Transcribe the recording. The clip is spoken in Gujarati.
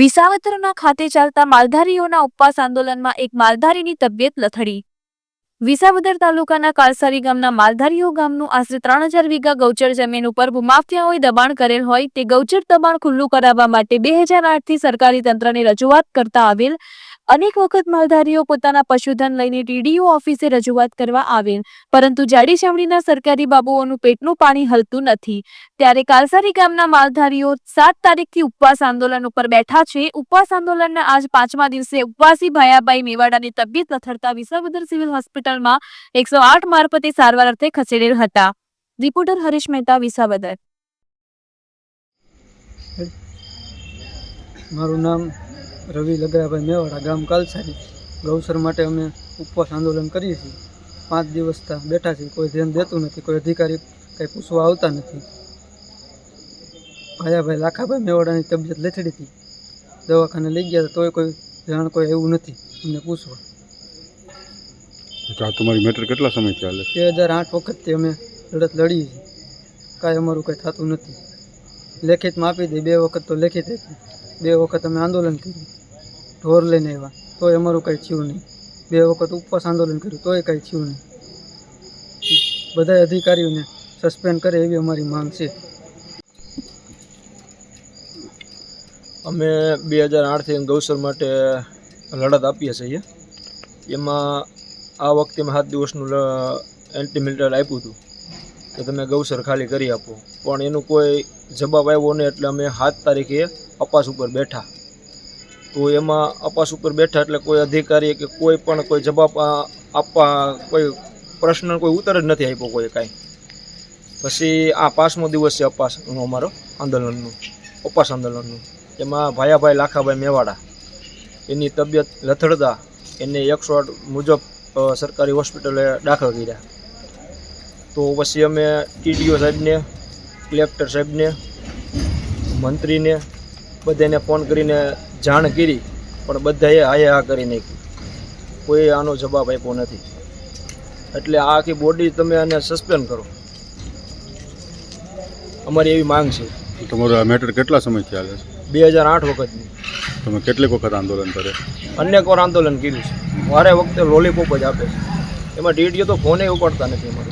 વિસાવદરના ખાતે ચાલતા માલધારીઓના ઉપવાસ આંદોલનમાં એક માલધારીની તબિયત લથડી. વિસાવદર તાલુકાના કાલસારી ગામના માલધારીઓ ગામનું આશરે ત્રણ હજાર વીઘા ગૌચર જમીન ઉપર ભૂમાફિયાઓએ દબાણ કરેલ હોય તે ગૌચર દબાણ ખુલ્લું કરાવવા માટે બે હજાર આઠથી સરકારી તંત્રને રજૂઆત કરતા આવેલ અનેક વખત માલધારીઓ પોતાના પશુધન લઈને ટીડીઓ ઓફિસે રજૂઆત કરવા આવેલ પરંતુ જાડી ચામડીના સરકારી બાબુઓનું પેટનું પાણી હલતું નથી. ત્યારે કાલસારી ગામના માલધારીઓ સાત તારીખથી ઉપવાસ આંદોલન ઉપર બેઠા છે. ઉપવાસ આંદોલનના આજ પાંચમા દિવસે ઉપવાસી ભાયાભાઈ મેવાડાની તબિયત લથડતા વિસાવદર સિવિલ હોસ્પિટલમાં એકસો આઠ મારફતે સારવાર અર્થે ખસેડેલ હતા. રિપોર્ટર હરીશ મહેતા, વિસાવદર. મારું નામ રવિ લગરાભાઈ મેવાડા ગામ કાલસારી ગૌસર માટે અમે ઉપવાસ આંદોલન કરીએ છીએ. પાંચ દિવસથી બેઠા છીએ કોઈ ધ્યાન દેતું નથી કોઈ અધિકારી કંઈ પૂછવા આવતા નથી. ભાયાભાઈ લાખાભાઈ મેવાડાની તબિયત લથડી હતી. દવાખાને લઈ ગયા તોય કોઈ જાણ કોઈ એવું નથી અમને પૂછવા. આ તમારી મેટર કેટલા સમય ચાલે? બે હજાર આઠ વખતથી અમે લડત લડીએ છીએ. કાંઈ અમારું કંઈ થતું નથી. લેખિતમાં આપી દે બે વખત તો લેખિત આપી બે વખત અમે આંદોલન કર્યું. ઢોર લઈને આવ્યા. તોય અમારું કંઈ થયું નહીં. બે વખત ઉપવાસ આંદોલન કર્યું. તોય કંઈ થયું નહીં. બધા અધિકારીઓને સસ્પેન્ડ કરે એવી અમારી માંગ છે. અમે બે હજાર આઠથી ગૌસર માટે લડત આપીએ છીએ. એમાં આ વખતે મેં સાત દિવસનું એન્ટી આપ્યું હતું. કે તમે ગૌસર ખાલી કરી આપો. પણ એનું કોઈ જવાબ આવ્યો નહીં, એટલે અમે સાત તારીખે અપાસ ઉપર બેઠા. તો એમાં અપાસ ઉપર બેઠા એટલે કોઈ અધિકારી કે કોઈ પણ કોઈ જવાબ આપવા કોઈ પ્રશ્ન કોઈ ઉત્તર જ નથી આપ્યો કોઈ કાંઈ. પછી આ પાંચમો દિવસ છે અપાસનું અમારો આંદોલનનું, અપાસ આંદોલનનું. એમાં ભાયાભાઈ લાખાભાઈ મેવાડા, એની તબિયત લથડતા એને એકસો આઠ મુજબ સરકારી હોસ્પિટલે દાખલ કર્યા. તો પછી અમે ટીડીઓ સાહેબને કલેક્ટર સાહેબને મંત્રીને બધાને ફોન કરીને જાણ કરી પણ બધાએ હાએ હા કરી નાખી. કોઈ આનો જવાબ આપ્યો નથી. એટલે આ આખી બોડી તમે આને સસ્પેન્ડ કરો. અમારી એવી માંગ છે. તમારો આ મેટર કેટલા સમય ચાલે છે? બે હજાર આઠ વખતની. તમે કેટલીક વખત આંદોલન કરે અનેક વાર આંદોલન કર્યું છે. વારે વખતે લોલીપોપ જ આપે છે. એમાં ડીડીઓ તો ફોને ઉપાડતા નથી અમારે.